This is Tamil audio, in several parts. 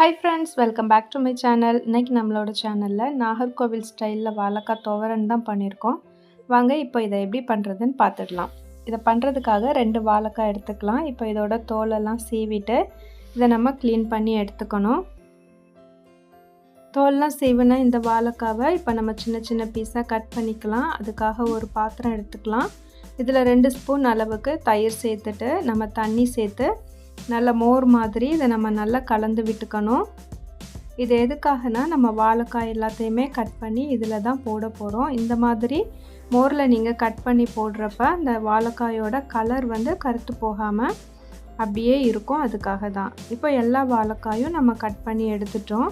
Hi friends welcome back to my channel இன்றைக்கி நம்மளோட சேனலில் நாகர்கோவில் ஸ்டைலில் வாழைக்காய் துவரன் தான் பண்ணியிருக்கோம். வாங்க இப்போ இதை எப்படி பண்ணுறதுன்னு பார்த்துடலாம். இதை பண்ணுறதுக்காக ரெண்டு வாழைக்காய் எடுத்துக்கலாம். இப்போ இதோட தோலெல்லாம் சீவிட்டு இதை நம்ம க்ளீன் பண்ணி எடுத்துக்கணும். தோல்லாம் சீவுனா இந்த வாழைக்காவை இப்போ நம்ம சின்ன சின்ன பீஸாக கட் பண்ணிக்கலாம். அதுக்காக ஒரு பாத்திரம் எடுத்துக்கலாம். இதில் ரெண்டு ஸ்பூன் அளவுக்கு தயிர் சேர்த்துட்டு நம்ம தண்ணி சேர்த்து நல்ல மோர் மாதிரி இதை நம்ம நல்லா கலந்து விட்டுக்கணும். இது எதுக்காகனா நம்ம வாழைக்காய் எல்லாத்தையுமே கட் பண்ணி இதில் தான் போட போகிறோம் இந்த மாதிரி மோரில் நீங்கள் கட் பண்ணி போடுறப்ப அந்த வாழைக்காயோட கலர் வந்து கருத்து போகாமல் அப்படியே இருக்கும். அதுக்காக தான். இப்போ எல்லா வாழைக்காயும் நம்ம கட் பண்ணி எடுத்துட்டோம்.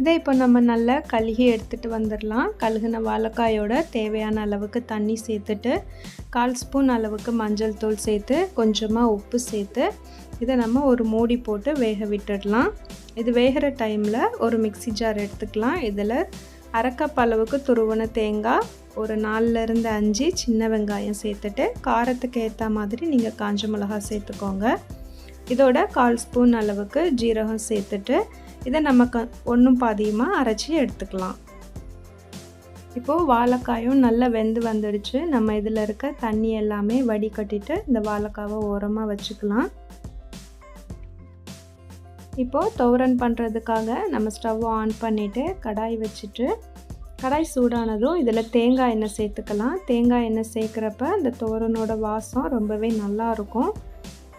இதை இப்போ நம்ம நல்லா கழுகி எடுத்துகிட்டு வந்துடலாம் கழுகுன வாழைக்காயோட தேவையான அளவுக்கு தண்ணி சேர்த்துட்டு கால் ஸ்பூன் அளவுக்கு மஞ்சள் தூள் சேர்த்து கொஞ்சமாக உப்பு சேர்த்து இதை நம்ம ஒரு மூடி போட்டு வேக விட்டுடலாம். இது வேகிற டைமில் ஒரு மிக்சி ஜார் எடுத்துக்கலாம். இதில் அரைக்கப் அளவுக்கு துருவன தேங்காய் ஒரு நாலுலேருந்து அஞ்சு சின்ன வெங்காயம் சேர்த்துட்டு காரத்துக்கு ஏற்ற மாதிரி நீங்கள் காஞ்ச மிளகா சேர்த்துக்கோங்க. இதோட கால் ஸ்பூன் அளவுக்கு ஜீரகம் சேர்த்துட்டு இதை நம்ம க ஒன்றும் பாதியமாக அரைச்சி எடுத்துக்கலாம். இப்போது வாழைக்காயும் நல்லா வெந்து வந்துடுச்சு. நம்ம இதில் இருக்க தண்ணி எல்லாமே வடிகட்டிட்டு இந்த வாழைக்காவை ஓரமாக வச்சுக்கலாம். இப்போது துவரன் பண்ணுறதுக்காக நம்ம ஸ்டவ் ஆன் பண்ணிவிட்டு கடாய் வச்சுட்டு கடாய் சூடானதும் இதில் தேங்காய் எண்ணெய் சேர்த்துக்கலாம். தேங்காய் எண்ணெய் சேர்க்குறப்ப அந்த துவரனோட வாசம் ரொம்பவே நல்லாயிருக்கும்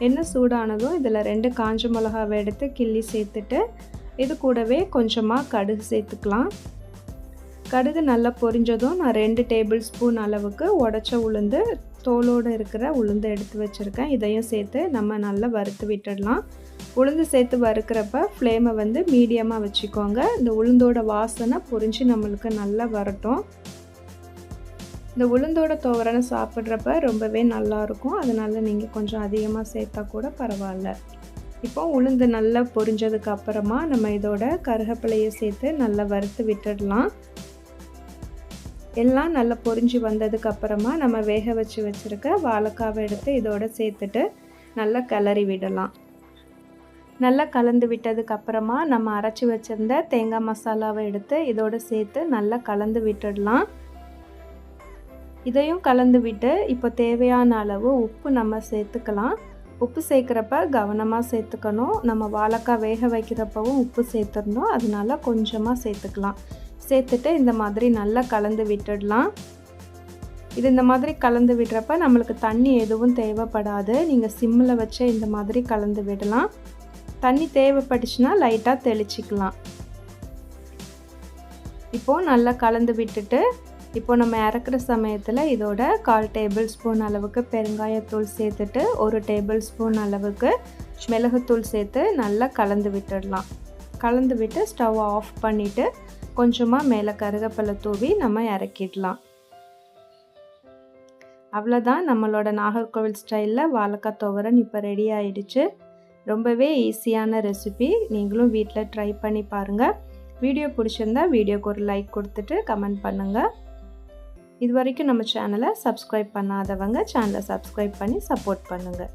எண்ணெய் சூடானதும் இதில் ரெண்டு காஞ்ச மிளகாவை எடுத்து கிள்ளி சேர்த்துட்டு இது கூடவே கொஞ்சமாக கடுகு சேர்த்துக்கலாம். கடுகு நல்லா பொரிஞ்சதும் நான் ரெண்டு டேபிள் ஸ்பூன் அளவுக்கு உடச்ச உளுந்து தோலோடு இருக்கிற உளுந்து எடுத்து வச்சுருக்கேன். இதையும் சேர்த்து நம்ம நல்லா வறுத்து விட்டுடலாம். உளுந்து சேர்த்து வறுக்கிறப்ப ஃப்ளேமை வந்து மீடியமாக வச்சுக்கோங்க. இந்த உளுந்தோட வாசனை பொரிஞ்சு நம்மளுக்கு நல்லா வரட்டும். இந்த உளுந்தோட துவரனை சாப்பிட்றப்ப ரொம்பவே நல்லாயிருக்கும் அதனால் நீங்கள் கொஞ்சம் அதிகமாக சேர்த்தா கூட பரவாயில்ல. இப்போ உளுந்து நல்லா பொரிஞ்சதுக்கு அப்புறமா நம்ம இதோட கருகப்பிலையை சேர்த்து நல்லா வறுத்து விட்டுடலாம். எல்லாம் நல்லா பொரிஞ்சு வந்ததுக்கு அப்புறமா நம்ம வேக வச்சு வச்சுருக்க வாழைக்காவை எடுத்து இதோட சேர்த்துட்டு நல்லா கிளறி விடலாம். நல்லா கலந்து விட்டதுக்கு அப்புறமா நம்ம அரைச்சி வச்சுருந்த தேங்காய் மசாலாவை எடுத்து இதோட சேர்த்து நல்லா கலந்து விட்டுடலாம். இதையும் கலந்து விட்டு இப்போ தேவையான அளவு உப்பு நம்ம சேர்த்துக்கலாம். உப்பு சேர்க்குறப்ப கவனமாக சேர்த்துக்கணும். நம்ம வாழைக்காய் வேக வைக்கிறப்பவும் உப்பு சேர்த்துருந்தோம் அதனால கொஞ்சமாக சேர்த்துக்கலாம். சேர்த்துட்டு இந்த மாதிரி நல்லா கலந்து விட்டுடலாம். இது இந்த மாதிரி கலந்து விடுறப்ப நம்மளுக்கு தண்ணி எதுவும் தேவைப்படாது. நீங்கள் சிம்மில் வச்சே இந்த மாதிரி கலந்து விடலாம். தண்ணி தேவைப்பட்டுச்சுன்னா லைட்டாக தெளிச்சிக்கலாம். இப்போது நல்லா கலந்து விட்டுட்டு இப்போ நம்ம இறக்குற சமயத்தில் இதோட கால் டேபிள் ஸ்பூன் அளவுக்கு பெருங்காயத்தூள் சேர்த்துட்டு ஒரு டேபிள் ஸ்பூன் அளவுக்கு மிளகுத்தூள் சேர்த்து நல்லா கலந்து விட்டுடலாம். கலந்து விட்டு ஸ்டவ் ஆஃப் பண்ணிவிட்டு கொஞ்சமாக மேலே கருகப்பிலை தூவி நம்ம இறக்கிடலாம். அவ்வளோதான் நம்மளோட நாகர்கோவில் ஸ்டைலில் வாழைக்காய் துவரன் இப்போ ரெடி ஆயிடுச்சு. ரொம்பவே ஈஸியான ரெசிபி நீங்களும் வீட்டில் ட்ரை பண்ணி பாருங்கள் வீடியோ பிடிச்சிருந்தா வீடியோக்கு ஒரு லைக் கொடுத்துட்டு கமெண்ட் பண்ணுங்கள் இது வரைக்கும் நம்ம சேனலை சப்ஸ்கிரைப் பண்ணாதவங்க சேனலை சப்ஸ்கிரைப் பண்ணி சப்போர்ட் பண்ணுங்கள்